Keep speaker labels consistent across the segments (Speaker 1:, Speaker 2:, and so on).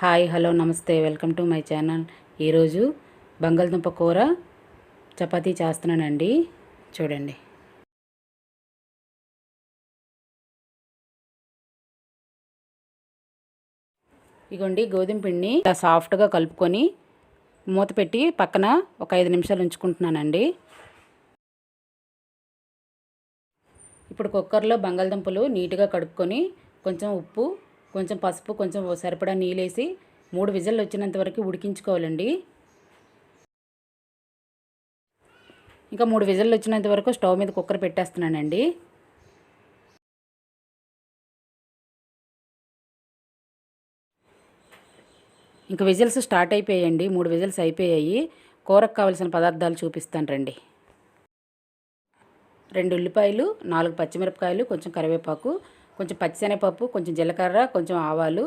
Speaker 1: Hi hello namaste welcome to my channel. ఈరోజు బంగాళదుంప కూర చపాతీ చేస్తున్నానండి. చూడండి. ఇగోండి గోధుమ పిండిని ఇలా సాఫ్ట్గా కలుపుకొని మూత పెట్టి పక్కన ఒక ఐదు నిమిషాలు ఉంచుకుంటున్నానండి. ఇప్పుడు కుక్కర్లో బంగాళదుంపలు నీట్గా కడుక్కొని కొంచెం ఉప్పు కొంచెం పసుపు కొంచెం సరిపడా నీళ్ళేసి మూడు విజల్లు వచ్చినంత వరకు ఉడికించుకోవాలండి. ఇంకా మూడు విజల్లు వచ్చినంత వరకు స్టవ్ మీద కుక్కర్ పెట్టేస్తున్నానండి. ఇంకా విజిల్స్ స్టార్ట్ అయిపోయాయండి. మూడు విజిల్స్ అయిపోయాయి. కూరకు కావలసిన పదార్థాలు చూపిస్తాను రండి. రెండు ఉల్లిపాయలు నాలుగు పచ్చిమిరపకాయలు కొంచెం కరివేపాకు కొంచెం పచ్చిశనగపప్పు కొంచెం జీలకర్ర కొంచెం ఆవాలు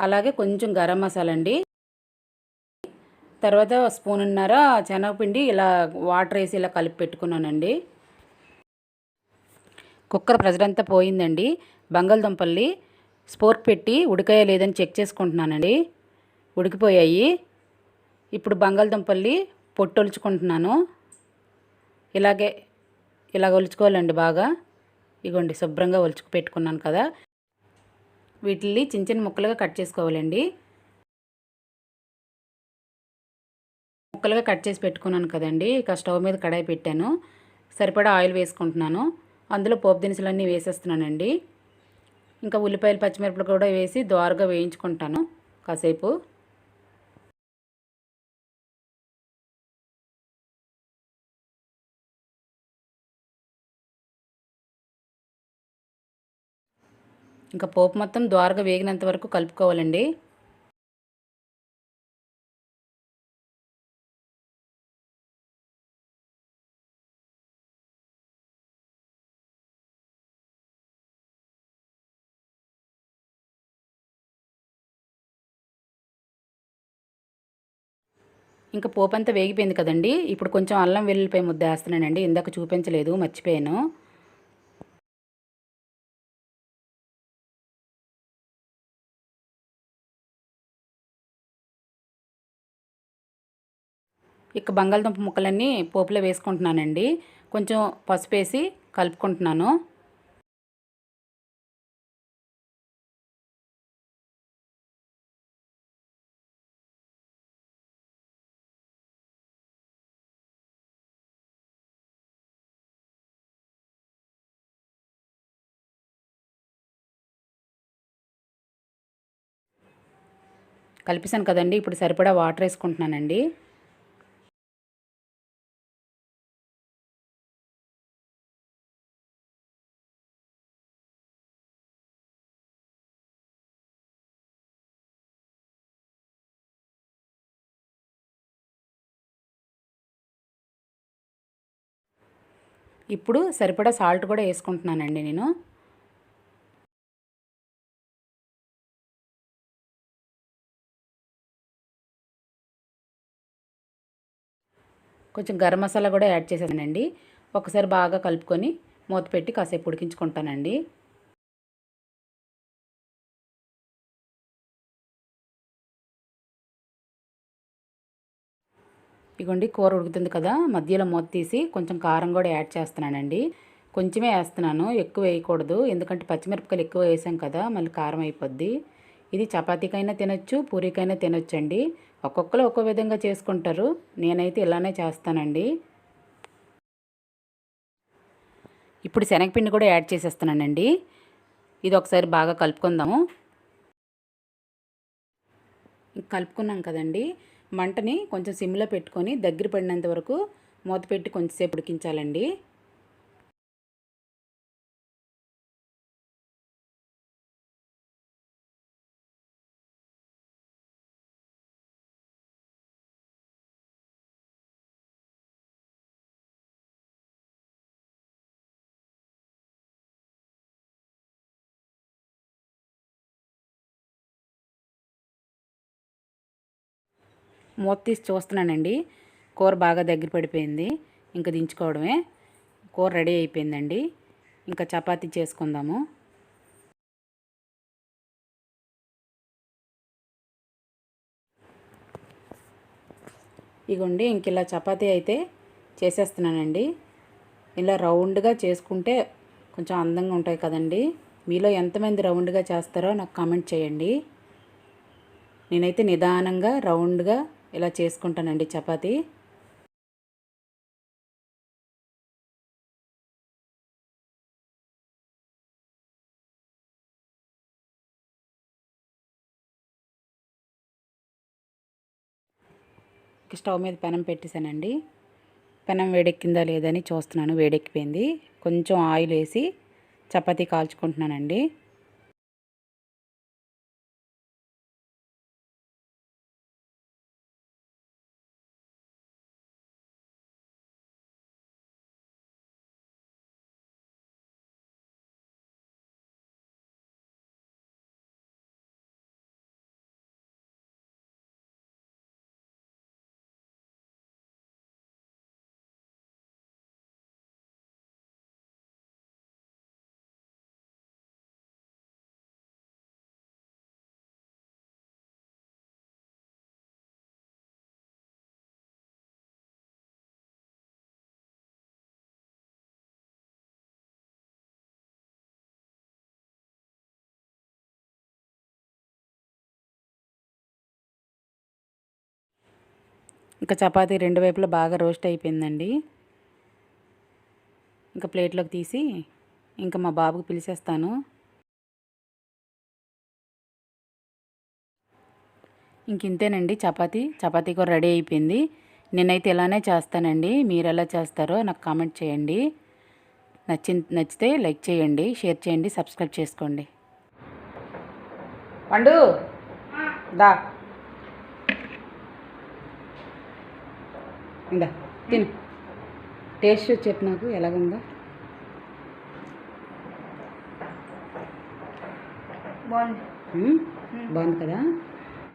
Speaker 1: అలాగే కొంచెం గరం మసాలా అండి తర్వాత స్పూన్నర శనగపిండి ఇలా వాటర్ వేసి ఇలా కలిపి పెట్టుకున్నానండి. కుక్కర్ ప్రెజర్ అంతా పోయిందండి. బంగాళదుంపల్ని స్పోర్క్ పెట్టి ఉడికాయా లేదని చెక్ చేసుకుంటున్నానండి. ఉడికిపోయాయి. ఇప్పుడు బంగాళదుంపల్ని పొట్టొలుచుకుంటున్నాను ఇలాగే ఇలాగ ఒలుచుకోవాలండి బాగా. ఇగోండి శుభ్రంగా ఒలుచుకు పెట్టుకున్నాను కదా. వీటిని చిన్న చిన్న ముక్కలుగా కట్ చేసుకోవాలండి. ముక్కలుగా కట్ చేసి పెట్టుకున్నాను కదండి ఇక స్టవ్ మీద కడాయి పెట్టాను. సరిపడా ఆయిల్ వేసుకుంటున్నాను. అందులో పోపు దినుసులన్నీ వేసేస్తున్నానండి. ఇంకా ఉల్లిపాయలు పచ్చిమిరపలు కూడా వేసి ద్వారగా వేయించుకుంటాను కాసేపు. ఇంకా పోపు మొత్తం ద్వారగా వేగినంత వరకు కలుపుకోవాలండి. ఇంకా పోపు అంతా వేగిపోయింది కదండి. ఇప్పుడు కొంచెం అల్లం వెల్లుల్లిపాయ ముద్ద వేస్తున్నానండి. ఇందాక చూపించలేదు మర్చిపోయాను. ఇక బంగాళదుంప ముక్కలన్నీ పోపులో వేసుకుంటున్నానండి. కొంచెం పసుపు వేసి కలుపుకుంటున్నాను. కలిపిసాను కదండి. ఇప్పుడు సరిపడా వాటర్ వేసుకుంటున్నానండి. ఇప్పుడు సరిపడా సాల్ట్ కూడా వేసుకుంటున్నానండి నేను. కొంచెం గరం మసాలా కూడా యాడ్ చేసేదానండి ఒకసారి బాగా కలుపుకొని మూత పెట్టి కాసేపు ఉడికించుకుంటానండి. ఇగోండి కూర ఉడుకుతుంది కదా మధ్యలో మూత తీసి కొంచెం కారం కూడా యాడ్ చేస్తున్నానండి. కొంచెమే వేస్తున్నాను ఎక్కువ వేయకూడదు ఎందుకంటే పచ్చిమిరపకాయలు ఎక్కువ వేసాం కదా మళ్ళీ కారం అయిపోద్ది. ఇది చపాతీకైనా తినొచ్చు పూరీకైనా తినొచ్చండి. ఒక్కొక్కరు ఒక్కో విధంగా చేసుకుంటారు. నేనైతే ఇలానే చేస్తానండి. ఇప్పుడు శనగపిండి కూడా యాడ్ చేసేస్తున్నానండి. ఇది ఒకసారి బాగా కలుపుకుందాము. కలుపుకున్నాం కదండి. మంటని కొంచెం సిమ్లో పెట్టుకొని దగ్గర పడినంత వరకు మూత పెట్టి కొంచెంసేపు ఉడికించాలండి. మూత తీసి చూస్తున్నానండి. కూర బాగా దగ్గర పడిపోయింది. ఇంకా దించుకోవడమే. కూర రెడీ అయిపోయిందండి. ఇంకా చపాతీ చేసుకుందాము. ఇగోండి ఇంక ఇలా చపాతీ అయితే చేసేస్తున్నానండి. ఇలా రౌండ్గా చేసుకుంటే కొంచెం అందంగా ఉంటాయి కదండి. మీలో ఎంతమంది రౌండ్గా చేస్తారో నాకు కామెంట్ చేయండి. నేనైతే నిదానంగా రౌండ్గా ఇలా చేసుకుంటానండి చపాతీ. స్టవ్ మీద పెనం పెట్టేశానండి. పెనం వేడెక్కిందా లేదని చూస్తున్నాను వేడెక్కిపోయింది. కొంచెం ఆయిల్ వేసి చపాతీ కాల్చుకుంటున్నానండి. ఇంకా చపాతీ రెండు వైపులా బాగా రోస్ట్ అయిపోయిందండి. ఇంకా ప్లేట్లోకి తీసి ఇంకా మా బాబుకు పిలిచేస్తాను. ఇంక ఇంతేనండి చపాతీ. చపాతీ కూడా రెడీ అయిపోయింది. నేనైతే ఇలానే చేస్తానండి. మీరు ఎలా చేస్తారో నాకు కామెంట్ చేయండి. నచ్చి నచ్చితే లైక్ చేయండి షేర్ చేయండి సబ్స్క్రైబ్ చేసుకోండి. పండు దా. ఇందా తిను. టేస్ట్ చెప్పు నాకు ఎలాగుందో.
Speaker 2: బాగుంది.
Speaker 1: బాగుంది కదా?